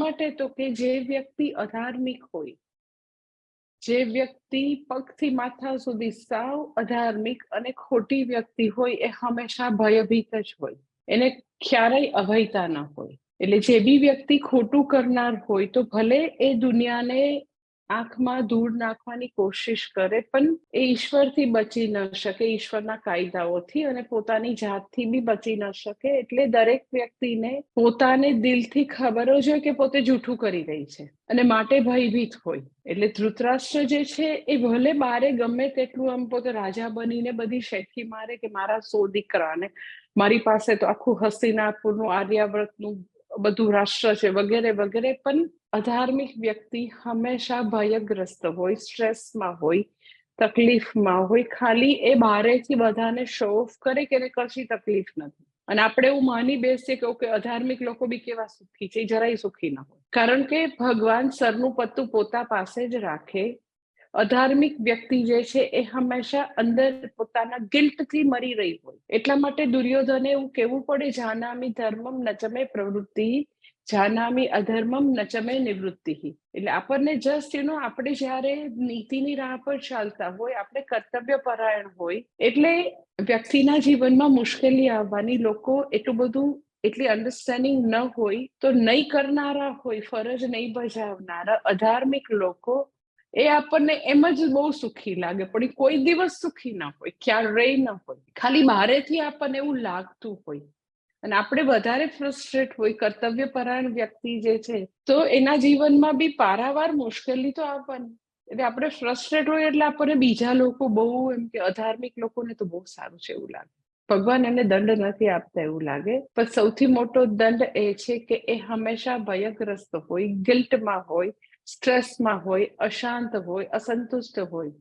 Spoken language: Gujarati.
માટે તો કે જે વ્યક્તિ અધાર્મિક હોય, જે વ્યક્તિ પગથી માથા સુધી સાવ અધાર્મિક અને ખોટી વ્યક્તિ હોય, એ હંમેશા ભયભીત જ હોય. એને ક્યારેય અભયતા ન હોય. એટલે જે બી વ્યક્તિ ખોટું કરનાર હોય, તો ભલે એ દુનિયાને આંખમાં ધૂળ નાખવાની કોશિશ કરે, પણ એ ઈશ્વરથી બચી ન શકે, ઈશ્વરના કાયદાઓથી અને પોતાની જાતથી બી બચી ન શકે, એટલે દરેક વ્યક્તિને પોતાને દિલથી ખબર જ હોય કે પોતે જૂઠું કરી રહી છે અને માટે ભયભીત હોય. એટલે ધૃતરાષ્ટ્ર જે છે, એ ભલે બારે ગમે તેટલું આમ પોતે રાજા બનીને બધી શેખી મારે કે મારા સો દીકરાને, મારી પાસે તો આખું હસ્તિનાપુરનું આર્યાવ્રતનું બધું રાષ્ટ્ર છે, વગેરે વગેરે, પણ અધાર્મિક વ્યક્તિ હંમેશા ભયગ્રસ્ત હોય સ્ટ્રેસમાં હોય, તકલીફમાં હોય. ખાલી એ બારેથી બધાને શો ઓફ કરે કે કશી તકલીફ નથી. અને આપણે એવું માની બેસીએ કે ઓકે, અધાર્મિક લોકો બી કેવા સુખી છે જરાય સુખી ન હોય. કારણ કે ભગવાન સરનું પત્તું પોતા પાસે જ રાખે. અધાર્મિક વ્યક્તિ જે છે, એ હંમેશા અંદર પોતાના ગિલ્ટથી મરી રહી હોય. એટલા માટે દુર્યોધને એવું કેવું પડે, જાનામી ધર્મમ નચમે પ્રવૃત્તિ જાનામી અધર્મમ નચમે નિવૃત્તિ. એટલે આપણને જસ્ટ યુ નો આપણે જ્યારે નીતિની રાહ પર ચાલતા હોય, આપણે કર્તવ્ય પરાયણ હોય, એટલે વ્યક્તિના જીવનમાં મુશ્કેલી આવવાની, લોકો એટલું બધું, એટલી અન્ડરસ્ટેન્ડિંગ ન હોય, તો નહીં કરનારા હોય, ફરજ નહીં બજાવનારા, અધાર્મિક લોકો, એ આપણને એમ જ બહુ સુખી લાગે. પણ કોઈ દિવસ સુખી ના હોય, ક્યારેય ન હોય. ખાલી મારેથી આપણને એવું લાગતું હોય. અને આપણે વધારે ફ્રસ્ટ્રેટ હોય કર્તવ્ય પરાયણ વ્યક્તિ જે છે, તો એના જીવનમાં બી પારાવાર મુશ્કેલી તો આવવાની. એટલે આપણે ફ્રસ્ટ્રેટ હોય એટલે આપણને બીજા લોકો બહુ એમ કે અધાર્મિક લોકોને તો બહુ સારું છે એવું લાગે. ભગવાન એને દંડ નથી આપતા એવું લાગે. પણ સૌથી મોટો દંડ એ છે કે એ હંમેશા ભયગ્રસ્ત હોય ગિલ્ટમાં હોય સ્ટ્રેસમાં હોય, અશાંત હોય, અસંતુષ્ટ હોય.